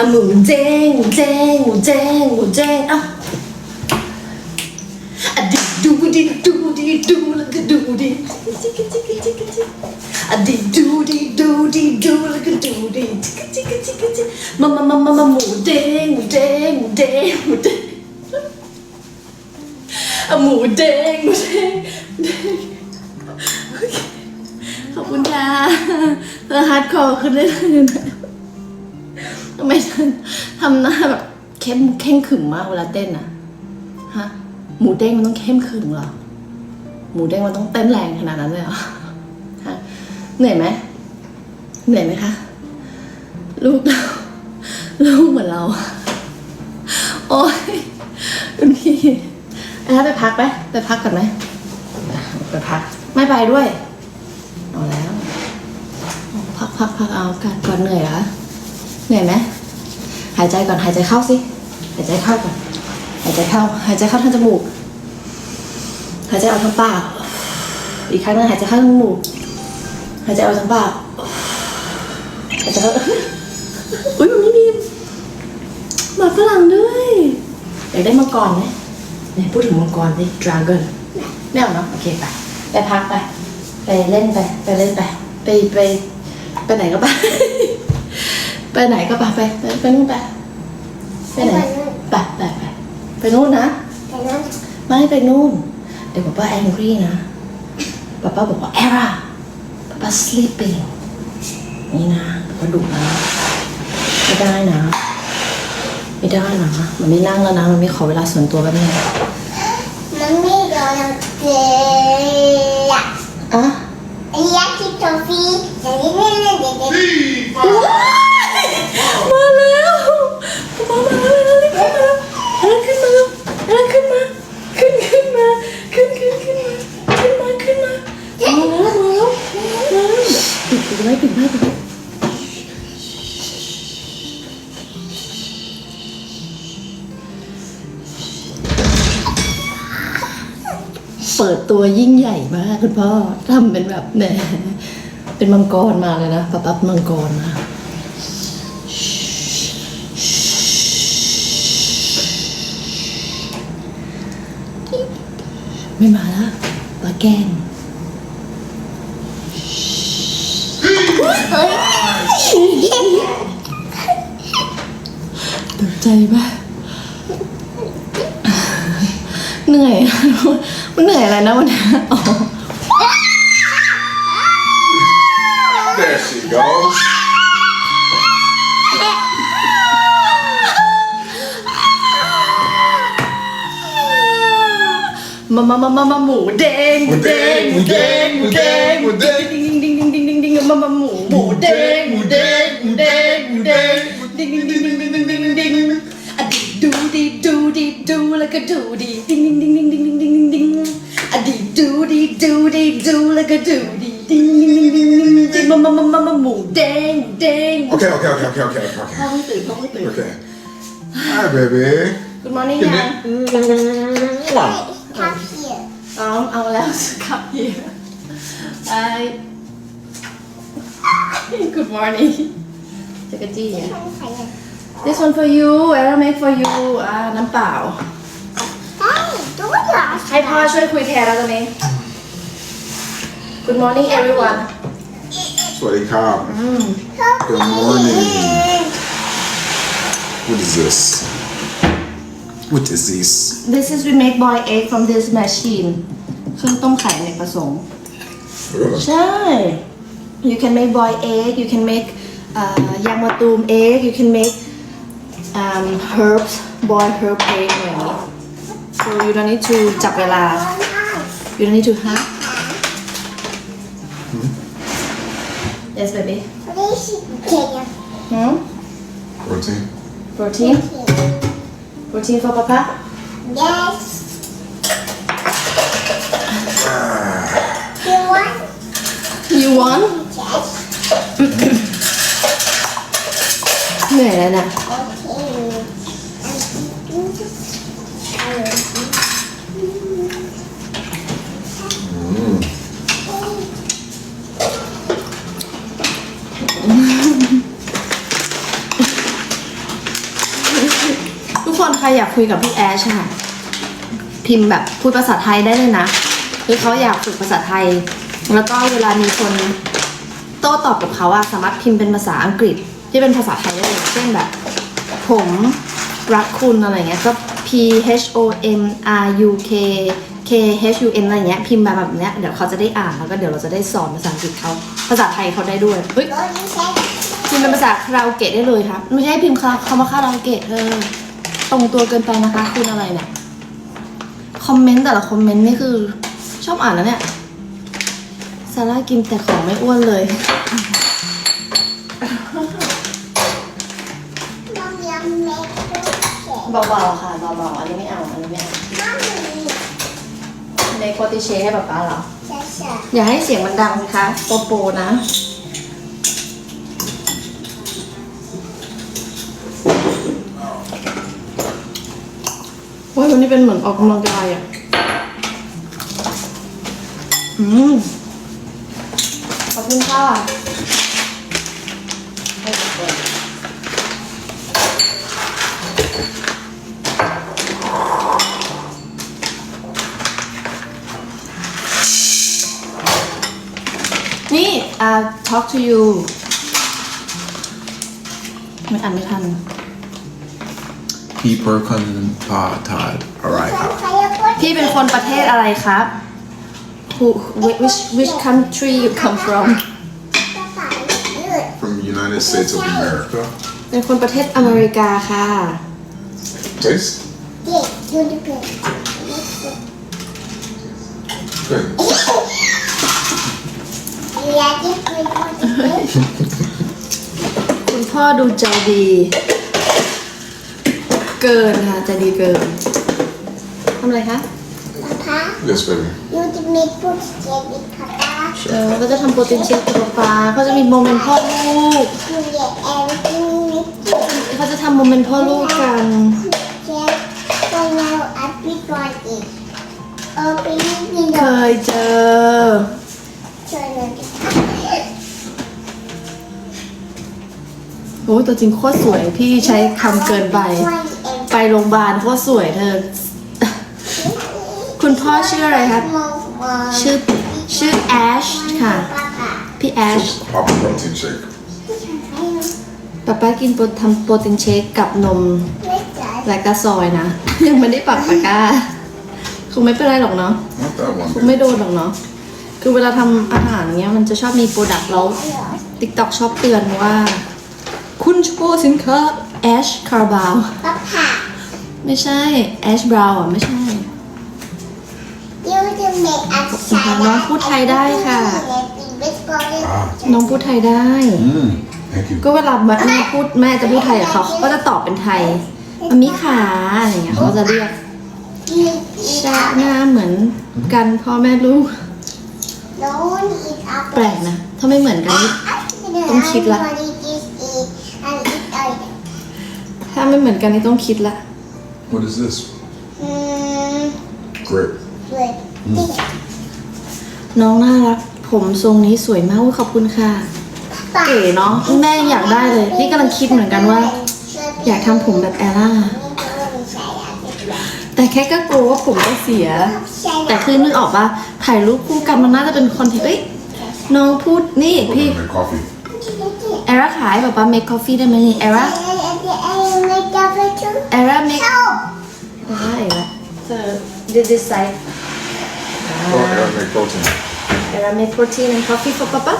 อะหมูเด้งเด้งหมูเด้งหมูเด้งอ้าอะดิดูดิดูดิดูแล้วก็ดูดิจิกจิกจิกจิกอะดิดูดิดูดิดูแล้วก็ดูดิจิกจิกจิกจิกมามามามามาหมูเด้งหมูเด้งหมูเด้งหมูเด้งอะหมูเด้งหมูเด้งขอบคุณค่ะเออฮาร์ดคอร์ขึ้นได้เลยนะ ทำไมทำหน้าแบบเข้มเข้มขรึมมากเวลาเต้นอะฮะ หมูเด้งมันต้องเข้มขรึมเหรอ หมูเด้งมันต้องเต้นแรงขนาดนั้นเลยเหรอฮะเหนื่อยไหมเหนื่อยไหมคะ ลูกเราลูกเหมือนเราอะโอ้ยคุณพี่ไอ้ถ้าไปพักไหมไปพักก่อนไหมไปพัก ไม่ไปด้วย เอาแล้ว พักพักพักเอากันก่อนเหนื่อยเหรอ เหนื่อยไหมหายใจก่อนหายใจเข้าสิหายใจเข้าก่อนหายใจเข้า หายใจเข้าทางจมูก หายใจออกทางปากอีกครั้งหนึงหายใจเข้าทางจมูกหายใจออกทางปากหายใจเข้าอุ้ยมันไม่มีหมาฝรั่งด้วยอยากได้มังกรไหมเนี่ยพูดถึงมังกรสิ dragon ไม่เอาเนาะโอเคไปไปพักไป ไปเล่นไป ไปเล่นไป ไปไปไปไหนก็ไป ไปไหนก็ไปไปไปไปนู่นไปไปไหนไปไปไปไปนู่นนะแต่นั่นไม่ไปนู่น เดี๋ยวป๊าป้าแองกี้นะป๊าป้าบอกว่าแอร่าป๊าป้า sleeping นี่นะป๊าดุนะไม่ได้นะ ไม่ได้นะ มันไม่นั่งแล้วนะ มันไม่ขอเวลาส่วนตัวแป๊บนึงมันไม่โดนเกลืออะอยาก มาแล้วป๊าป๊ามาแล้วรีบมาแล้วขึ้นมาแล้วขึ้นมา ขึ้นขึ้นมา ขึ้นขึ้นขึ้นมาขึ้นมาขึ้นมามาแล้วมาแล้วมาแล้วปิดปิดไว้ปิดไว้ปิดไว้เปิดตัวยิ่งใหญ่มากคุณพ่อทำเป็นแบบแหมเป็นมังกรมาเลยนะปั๊บปั๊บมังกรนะ ไม่มาล้วปลาแกงเฮ้ยตกใจปะเหนื่อย มันเหนื่อยอะไรนะวันนี้อ๋อ There she goes. มามามามามาหมูเด้งหมูเด้งหมูเด้งหมูเด้งหมูเด้งดิ้งดิ้งดิ้งดิ้งดิ้งดิ้งดิ้งมามาหมูหมูเด้งหมูเด้งหมูเด้งหมูเด้งดิ้งดิ้งดิ้งดิ้งดิ้งดิ้งดิ้งดิ้งอะดิดูดิดูดิดูแล้วก็ดูดิดิ้งดิ้งดิ้งดิ้งดิ้งดิ้งดิ้งดิ้งอะดิดูดิดูดิดูแล้วก็ดูดิดิ้งดิ้งดิ้งดิ้งดิ้งดิ้งมามามามามาหมูเด้งหมูเด้ง Okay, okay, okay, okay, okay, okay. พ่อเพิ่งตื่นพ่อเพิ่งตื่น Okay. Hi, baby. Good morning กินยัดิงทับ สครับเฮีย Hi Good morning จักรจี้อ่ะ ใครอ่ะ This one for you I will make for you อ่าน้ำเปล่า เฮ้ยตัวเหรอ ให้พ่อช่วยคุยแทนแล้วตอนนี้ Good morning everyone Sweaty cow. อืม Good morning. What is this? What is this? This is we make boiled egg from this machine เครื่องต้มไข่ในกประสงค์ Ugh. ใช่ you can make boiled egg you can make uh, ยางมะตูม egg you can make um, herbs boiled herb egg อะไรอย่างนี้ so you don't need to จับเวลา you don't need to have yes baby นี่สิเขียน hmm? Protein. protein protein for papa yes you want you want yes เหนื่อยแล้วนะ okay คนใครอยากคุยกับพี่แอชค่ะ พิมพ์แบบพูดภาษาไทยได้เลยนะ คือเขาอยากฝึกภาษาไทย แล้วก็เวลามีคนโต้ตอบกับเขาอะสามารถพิมพ์เป็นภาษาอังกฤษที่เป็นภาษาไทยได้เลยเช่นแบบ ผมรักคุณอะไรเงี้ยก็ P H O M R U K K H U N อะไรเงี้ยพิมพ์มาแบบเนี้ยเดี๋ยวเขาจะได้อ่านแล้วก็เดี๋ยวเราจะได้สอนภาษาอังกฤษเขาภาษาไทยเขาได้ด้วยเฮ้ยโดนใช้พิมพ์เป็นภาษาคาราโอเกะได้เลยครับไม่ใช่พิมพ์คาคำว่าคาราโอเกะเธอตรงตัวเกินไปนะคะคุณอะไรเนี่ยคอมเมนต์แต่ละคอมเมนต์นี่คือ อบอ่านแล้วเนี่ยซาร่ากินแต่ของไม่อ้วนเลย น้องยังเม็ดด้วยเบาๆค่ะเบาๆอันนี้ไม่เอาอันนี้ไม่เอาน้องมีในโปรติเชให้ป๊าป๊าเหรอช้าช้าอย่าให้เสียงมันดังนะคะโปโปนะ โอ้ยวันนี้เป็นเหมือนออกกำลังกายอะอืม ขอบคุณค่ะให้ดูก่อนนี่อ่า talk to you ไม่อ่านไม่ทัน Peeper Cunning Pod Todd. Alright. ใครใครจะพูดพี่เป็นคนประเทศอะไรครับ Who which which country you come from ภาษายืด From the United States of America. เป็นคนประเทศอเมริกาค่ะ Taste? เด็กยูนิเพ็น Good. อยากจะคุยพูดเด็กคุณพ่อดูใจดี เกินค่ะใจดีเกินทำอะไรคะนะคะ Yes, baby. ยูจะมีพูดเด็กอีกค่ะป้าเออก็จะทำโปรตีนเชคกับป๊าเขาจะมีโมเมนต์พ่อลูกคุณเด็กแอร์กินนิดเขาจะทำโมเมนต์พ่อลูกกันเช็คตัวเราอัดพิกรอีกเออไปนิดนึงเคยเจอช่วยหน่อยดิโอ้ยตัวจริงโคตรสวยพี่ใช้คำเกินไป ไปโรงพยาบาลโคตรสวยเธอ คุณพ่อชื่ออะไรครับ ชื่อชื่อแอชค่ะ พี่แอช Pop a protein shake. ป๊าป้ากินโปรทำโปรตีนเชคกับนมไม่จ่ายแลคตาซอยนะ ยังไม่ได้ปักตะกร้าคงไม่เป็นไรหรอกเนาะ Not that one. คง baby. ไม่โดนหรอกเนาะ คือเวลาทำอาหารเงี้ยมันจะชอบมีโปรดักต์แล้วติ๊กต็อกชอบเตือนว่า คุณโชว์สินค้าแอชคาร์บาวป้าผ่าไม่ใช่แอชบราวอะ ไม่ใช่ น้องพูดไทยได้ค่ะ Ah. น้องพูดไทยได้ Mm. Thank you. ก็เวลาแม่พูดแม่จะพูดไทยกับเขาเขาก็จะตอบเป็นไทยมามิขาอะไรอย่างเงี้ยเขาจะเรียกชาหน้าเหมือนกันพ่อแม่ลูกน้องอีกอัพแปลกนะ ถ้าไม่เหมือนกันต้องคิดละ ถ้าไม่เหมือนกันนี่ต้องคิดละ What is this? อืม Grape. เว้ย น้องน่ารัก ผมทรงนี้สวยมากอุ๊ยขอบคุณค่ะ เก๋เนาะแม่อยากได้เลยพี่กำลังคิดเหมือนกันว่า อยากทำผมแบบแอล่า แต่แค่ก็กลัวว่าผมจะเสีย แต่คือนึกออกว่าถ่ายรูปคู่กันมันน่าจะเป็นคอนเทนต์เอ้ยน้องพูดนี่ Put พี่ it in the coffee. แอร่าขายแบบว่า make coffee ได้ไหมนี่แอร่าแอร่า make ได้ละเธอ this this side Oh, yeah, make protein. แอร่า make protein and coffee for papa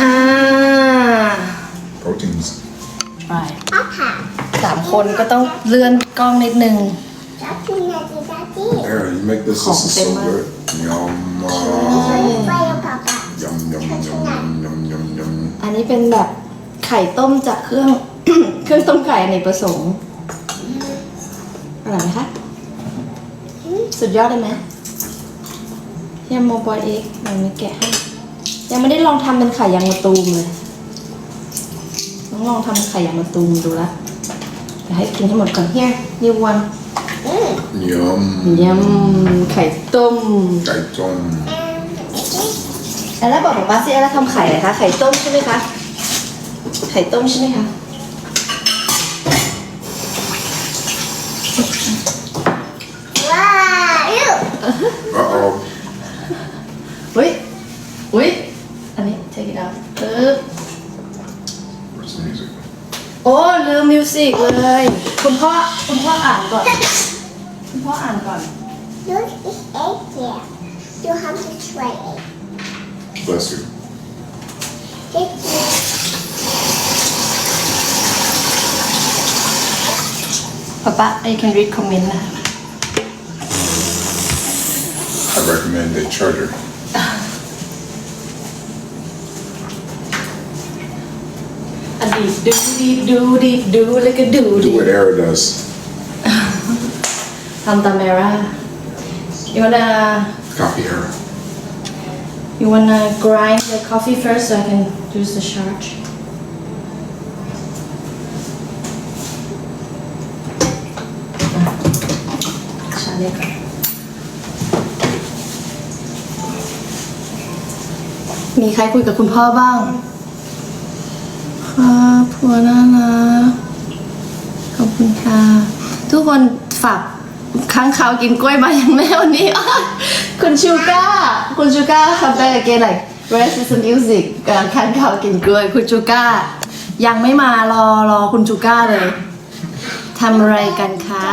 อ่า Proteins. ไปสามคนก็ต้องเลื่อนกล้องนิดนึง There, you make this. This is so Coffee, good. Yum. uh, Yum, yum, yum, yum, yum, yum, yum. อันนี้เป็นแบบไข่ต้มจากเครื่อง เครื่องต้มไก่อเนกประสงค์อร่อยไหมคะ สุดยอดเลยไหม ยำโมบอยเอ็กมันมีแกะให้ยังไม่ได้ลองทำเป็นไข่ยางมะตูมเลยต้องลองทำเป็นไข่ยางมะตูมดูละเดี๋ยวให้กินให้หมดก่อน here you one Yum. ยำไข่ต้ม Gaiton. แล้วบอกบอกป้าสิแล้วทำไข่อะไรคะ ไข่ต้มใช่ไหมคะ ไข่ต้มใช่ไหมคะว้าวลูก Uh oh. อุ้ยอุ้ยอันนี้ take it out ปึ๊บ Where's the music? โอ้ลืมมิวสิกเลย คุณพ่อคุณพ่ออ่านก่อน คุณพ่ออ่านก่อน Look, it's egg here. You have to try it. Bless you. Thank you. ป๊าป๊า you can read comment นะ I recommend a charger. อดีตดูดีดูดีดูแล้วก็ดูดี Do what Era does. ทำตามเมร่า you wanna Copy Era. you wanna grind the coffee first so I can use the charge ชาเล็กก่อนมีใครคุยกับคุณพ่อบ้าง ครับพัวน่ารักขอบคุณค่ะ ทุกคนฝากค้างคาวกินกล้วยมาอย่างแม่วันนี้คุณชูก้าคุณชูก้าคัมแบ็กเกน like rest is the music การค้างคาวกินกล้วยคุณชูก้า ยังไม่มารอรอคุณชูก้าเลยทำอะไรกันคะ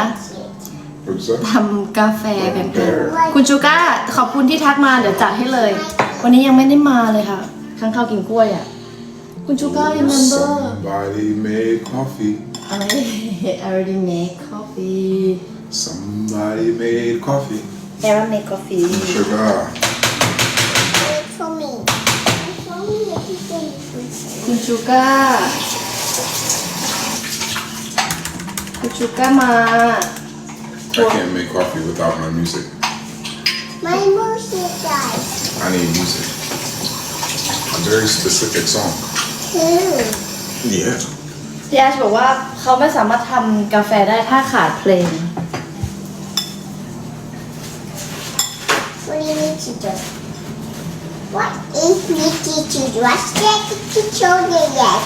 What's that? ทำกาแฟกันค่ะคุณชูก้า ขอบคุณที่ทักมาเดี๋ยวจัดให้เลย วันนี้ยังไม่ได้มาเลยค่ะค้างคาวกินกล้วยอะ Kun Chuka, remember? Somebody made coffee. I already made coffee. Somebody made coffee. Aaron made coffee. Sugar. Wait for me. Wait for me. Kun Chuka. Kun Chuka ma. I can't make coffee without my music. My music guys. I need music. A very specific song. Two. Yeah. พี่แอชบอกว่าเขาไม่สามารถทำกาแฟได้ถ้าขาดเพลง What do you need to do? What is Nikki to do? I said to show you yet.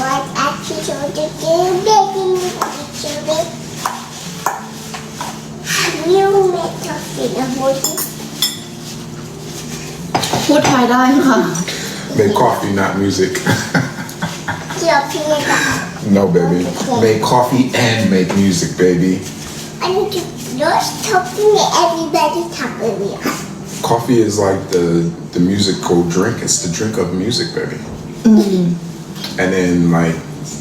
What I to show you do, baby, Nikki children. You make coffee in the morning. พูดไทยได้ค่ะ Make coffee, not music. Your peanut. no, baby. Make coffee and make music, baby. I need to just talking to everybody talking me. Coffee is like the the musical drink. It's the drink of music, baby. And then like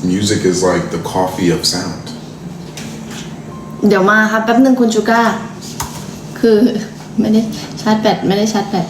music is like the coffee of sound. เดี๋ยวมาครับแป๊บนึงคุณชูก้า คือไม่ได้ชาร์จแบตไม่ได้ชาร์จแบต